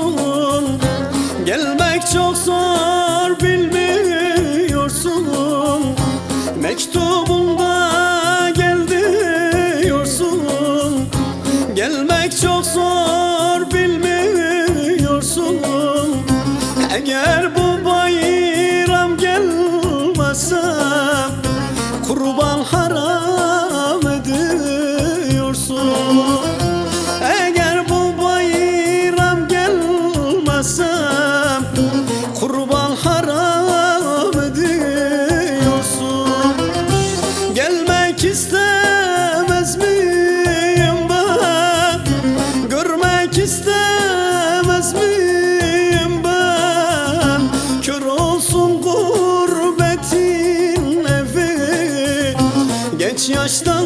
bilmiyorsun Gelmek çok zor bilmiyorsun. Mektubunda gel diyorsun. Gelmek çok zor Gelmek istemez miyim ben? Görmek istemez miyim ben? Kör olsun gurbetin evi. Genç yaşta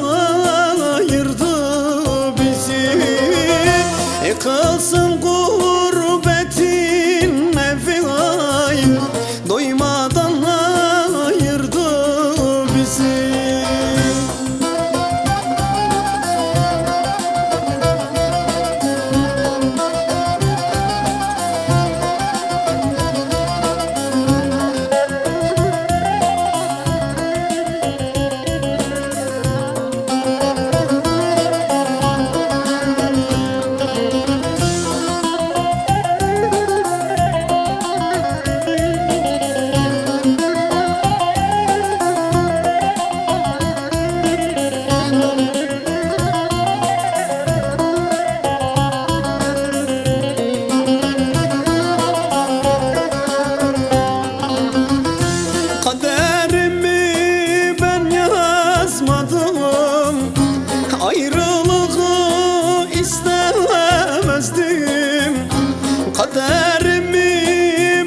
Kaderimi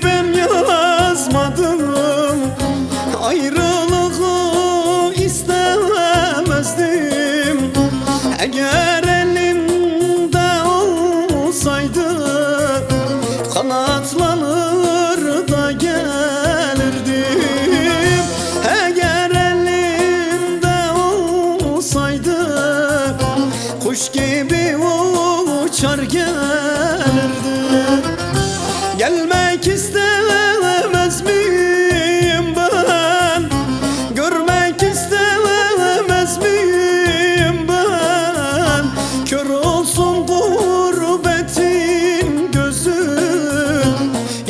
ben yazmadım. Ayrılığı istemezdim. Eğer elimde olsaydı Kanatlanır da gelirdim. Eğer elimde olsaydı Kuş gibi uçar gelirdim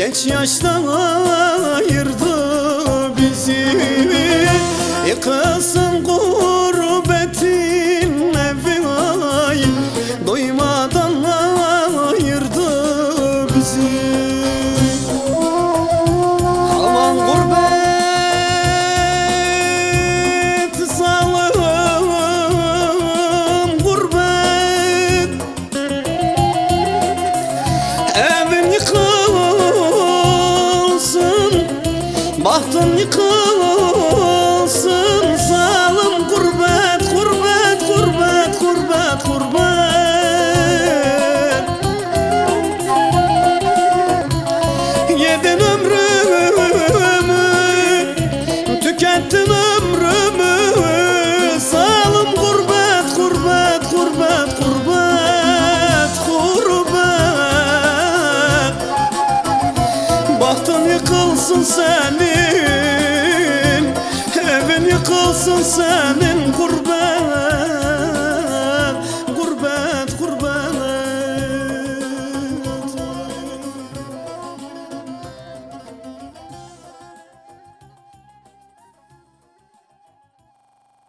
Genç yaşta ayırdı bizi. Yıkılsın kurban Yedin ömrümü Tükettin ömrümü. Salım gurbet gurbet gurbet gurbet gurbet Bahtın yıkılsın senin Evin yıkılsın senin.